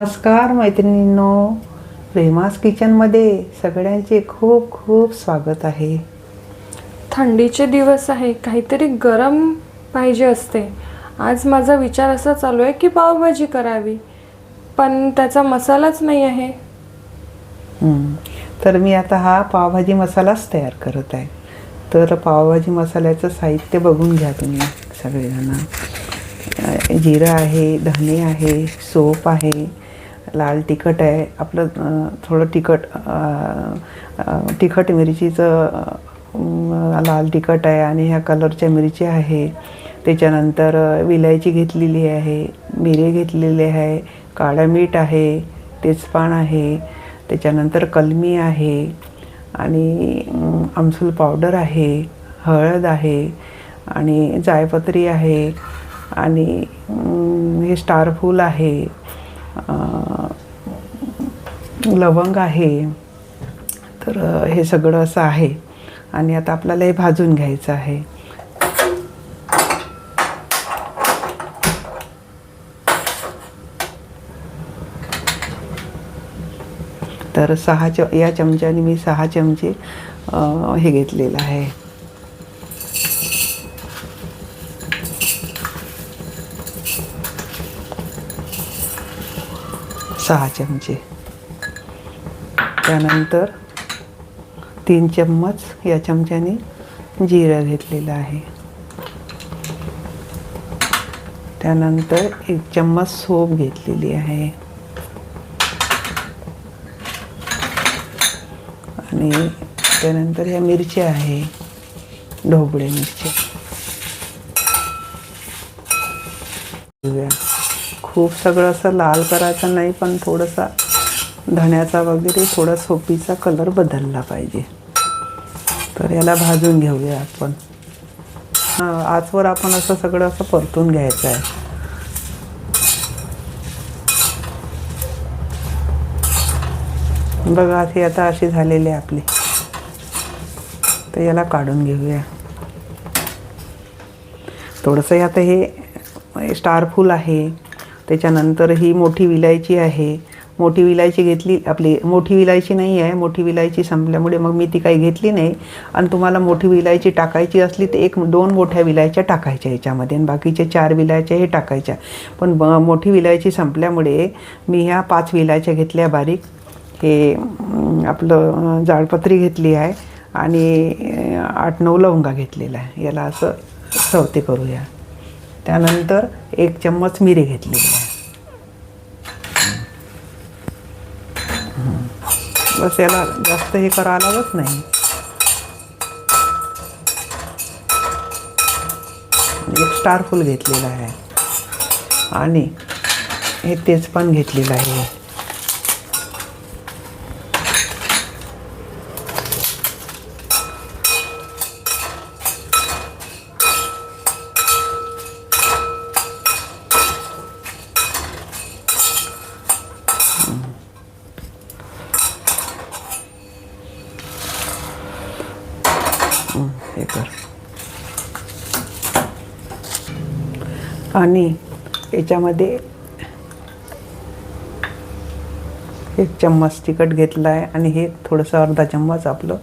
नमस्कार मैत्रिणींनो प्रेमास किचनमध्ये सगळ्यांचे खूप खूप स्वागत आहे. थंडीचे दिवस आहे काहीतरी गरम पाहिजे असते. आज माझा विचार असा चालू आहे की पावभाजी करावी पण त्याचा मसालाच नाही आहे. तर मी आता हा पावभाजी मसालाच तयार करत आहे. तर पावभाजी मसाल्याचं साहित्य बघून घ्या तुम्ही सगळेजण. जिरं आहे धने आहे सोप आहे लाल तिखट आहे. आपलं थोडं तिखट तिखट मिरचीचं लाल तिखट आहे आणि ह्या कलरच्या मिरची आहे. त्याच्यानंतर विलायची घेतलेली आहे मिरे घेतलेले आहे काळं मीठ आहे तेजपान आहे. त्याच्यानंतर कलमी आहे आणि आमसूल पावडर आहे हळद आहे आणि जायपत्री आहे आणि हे स्टार फूल आहे. लवंग आहे. तर हे सगळं असं आहे. आणि आता आपल्याला हे भाजून घ्यायचं आहे. तर सहा च या चमच्याने मी सहा चमचे हे घेतलेलं आहे. सहा चमचे. त्यानंतर तीन चम्मच या चमच्याने जिरं घेतलेलं आहे. त्यानंतर एक चम्मच सोप घेतलेली आहे. आणि त्यानंतर ह्या मिरच्या आहे ढोबळे मिरच्या. खूप सगळं असं लाल करायचं नाही पण थोडंसं धण्याचा वगैरे थोडा सोपीचा कलर बदलला पाहिजे. तर याला भाजून घेऊया आपण. हां आजवर आपण असं सगळं असं परतून घ्यायचं आहे. बघा हे आता अशी झालेली आहे आपली. तर याला काढून घेऊया. थोडंसं आता हे स्टार फूल आहे. त्याच्यानंतर ही मोठी विलायची आहे. मोठी विलायची घेतली आपली मोठी विलायची नाही आहे मोठी विलायची संपल्यामुळे मग मी ती काही घेतली नाही. आणि तुम्हाला मोठी विलायची टाकायची असली तर एक दोन मोठ्या विलायच्या टाकायच्या याच्यामध्ये आणि बाकीच्या चार विलायच्या हे टाकायच्या. पण ब मोठी विलायची संपल्यामुळे मी ह्या पाच विलायच्या घेतल्या बारीक. हे आपलं जाळपत्री घेतली आहे आणि आठ नऊ लवंगा घेतलेला आहे याला असं सवते करूया. त्यानंतर एक चम्मच मिरी घेतलेली आहे हं. बस याला जास्त हे करावं लागत नाही. एक स्टार फुल आहे. आणि हे तेजपान घेतलेलं आहे हं, हे कर आणि याच्यामध्ये एक चम्मच तिखट घेतलं आहे आणि हे थोडंसं अर्धा चम्मच आपलं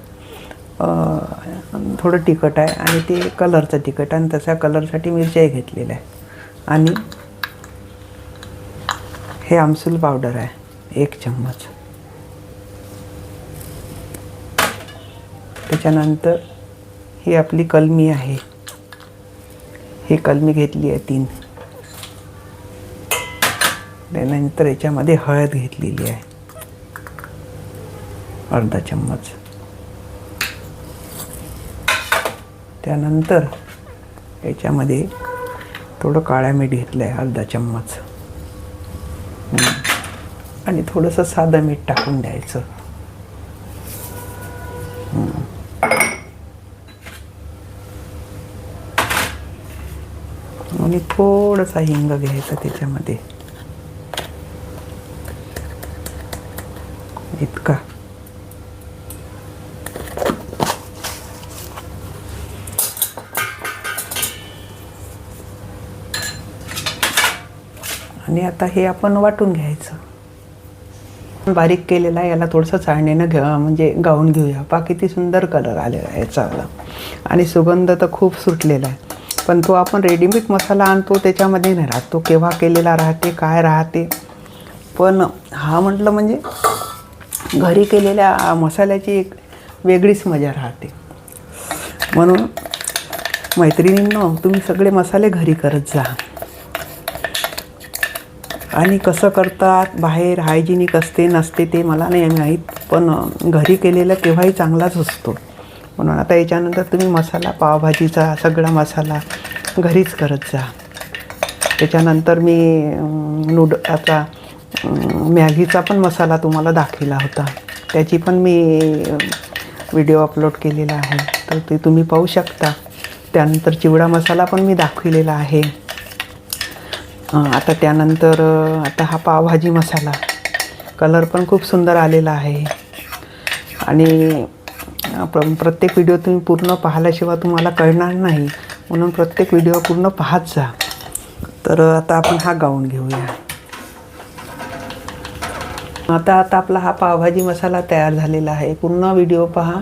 थोडं तिखट आहे आणि ते कलरचं तिखट आणि तशा कलरसाठी मिरच्याही घेतलेल्या आहे. आणि हे आमसूल पावडर आहे एक चम्मच. त्याच्यानंतर ही आपली कलमी आहे. ही कलमी घेतली आहे तीन. त्यानंतर याच्यामध्ये हळद घेतलेली आहे. अर्धा चम्मच. त्यानंतर याच्यामध्ये थोडं काळ्या मीठ घेतलं आहे अर्धा चम्मच. आणि थोडंसं साधं मीठ टाकून द्यायचं. आणि थोडासा हिंग घ्यायचा त्याच्यामध्ये. इतका. आणि आता हे आपण वाटून घ्यायचं. बारीक केलेला याला थोडंसं चाळणीनं घे म्हणजे गाऊन घेऊया. पा किती सुंदर कलर आलेला आहे चांगला. आणि सुगंध तर खूप सुटलेला आहे. पण तो आपण रेडीमेड मसाला आणतो त्याच्यामध्ये नाही राहत तो केव्हा केलेला राहते काय राहते. पण हा म्हटलं म्हणजे घरी केलेल्या मसाल्याची एक वेगळीच मजा राहते. म्हणून मैत्रिणींनो तुम्ही सगळे मसाले घरी करत जा. आणि कसं करतात बाहेर हायजिनिक असते नसते ते मला नाही माहीत पण घरी केलेलं केव्हाही चांगलाच असतो. म्हणून आता याच्यानंतर तुम्ही मसाला पावभाजीचा सगळा मसाला घरीच करत जा. त्याच्यानंतर मी नूड आता मॅगीचा पण मसाला तुम्हाला दाखविला होता. त्याची पण मी व्हिडिओ अपलोड केलेला आहे. तर ते तुम्ही पाहू शकता. त्यानंतर चिवडा मसाला पण मी दाखविलेला आहे. आता त्यानंतर आता हा पावभाजी मसाला. कलर पण खूप सुंदर आलेला आहे. आणि प्र प्रत्येक व्हिडिओ तुम्ही पूर्ण पाहिल्याशिवाय तुम्हाला कळणार नाही. म्हणून प्रत्येक व्हिडिओ पूर्ण पाहत जा. तर आता आपण हा गाऊन घेऊया. आता आता आपला हा पावभाजी मसाला तयार झालेला आहे. पूर्ण व्हिडिओ पहा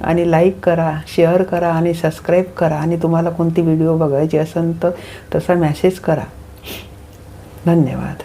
आणि लाईक करा शेअर करा आणि सबस्क्राईब करा. आणि तुम्हाला कोणती व्हिडिओ बघायची असेल तर तसा मेसेज करा. धन्यवाद.